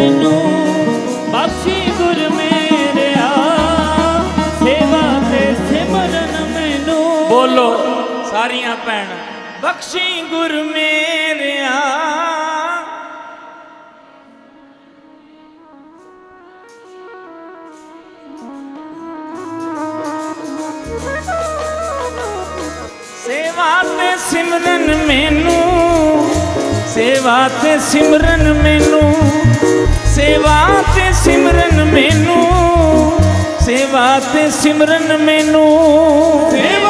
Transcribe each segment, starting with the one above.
ਮੈਨੂੰ ਬਖਸ਼ੀ ਗੁਰ ਮੇਰਿਆ। ਸੇਵਾ ਤੇ ਸਿਮਰਨ ਮੈਨੂੰ। ਬੋਲੋ ਸਾਰੀਆਂ ਭੈਣਾਂ। ਬਖਸ਼ੀ ਗੁਰ ਮੇਰਿਆ। ਸੇਵਾ ਤੇ ਸਿਮਰਨ ਮੈਨੂੰ। ਸੇਵਾ ਤੇ ਸਿਮਰਨ ਮੈਨੂੰ। ਸੇਵਾ ਤੇ ਸਿਮਰਨ ਮੈਨੂੰ ਸੇਵਾ ਤੇ ਸਿਮਰਨ ਮੈਨੂੰ। ਸੇਵਾ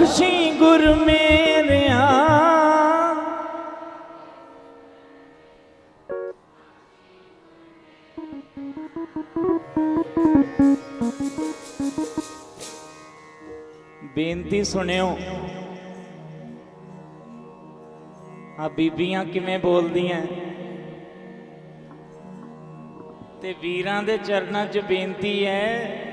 ਬਖਸ਼ੀ ਗੁਰ ਮੇਰਿਆ ਬੇਨਤੀ ਸੁਣਿਓ। ਆ ਬੀਬੀਆਂ ਕਿਵੇਂ ਬੋਲਦੀਆਂ? ਤੇ ਵੀਰਾਂ ਦੇ ਚਰਨਾਂ 'ਚ ਬੇਨਤੀ ਹੈ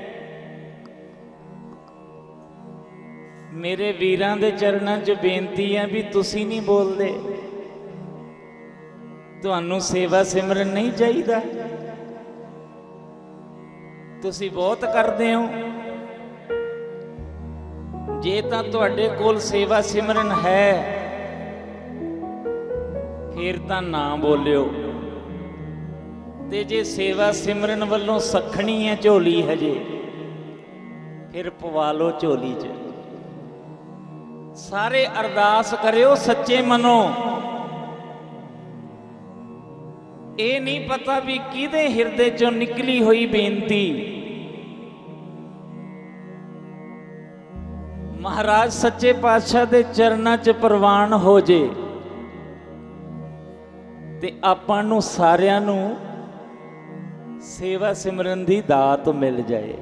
ਮੇਰੇ ਵੀਰਾਂ ਦੇ ਚਰਨਾਂ 'ਚ ਬੇਨਤੀ ਹੈ ਵੀ ਤੁਸੀਂ ਨਹੀਂ ਬੋਲਦੇ। ਤੁਹਾਨੂੰ ਸੇਵਾ ਸਿਮਰਨ ਨਹੀਂ ਚਾਹੀਦਾ। ਤੁਸੀਂ ਬਹੁਤ ਕਰਦੇ ਹੋ। ਜੇ ਤਾਂ ਤੁਹਾਡੇ ਕੋਲ ਸੇਵਾ ਸਿਮਰਨ ਹੈ, ਫਿਰ ਤਾਂ ਨਾ ਬੋਲਿਓ। ਤੇ ਜੇ ਸੇਵਾ ਸਿਮਰਨ ਵੱਲੋਂ ਸਖਣੀ ਹੈ ਝੋਲੀ ਹਜੇ, ਫਿਰ ਪਵਾ ਲਓ ਝੋਲੀ 'ਚ। ਸਾਰੇ ਅਰਦਾਸ ਕਰਿਓ, ਸੱਚੇ ਮਨੋ। ਇਹ ਨਹੀਂ ਪਤਾ ਵੀ ਕਿਹਦੇ ਹਿਰਦੇ ਚੋਂ ਨਿਕਲੀ ਹੋਈ ਬੇਨਤੀ। ਮਹਾਰਾਜ, ਸੱਚੇ ਪਾਤਸ਼ਾਹ ਦੇ ਚਰਨਾਂ 'ਚ ਪ੍ਰਵਾਨ ਹੋ ਜੇ ਤੇ ਆਪਾਂ ਨੂੰ ਸਾਰਿਆਂ ਨੂੰ ਸੇਵਾ ਸਿਮਰਨ ਦੀ ਦਾਤ ਮਿਲ ਜਾਏ।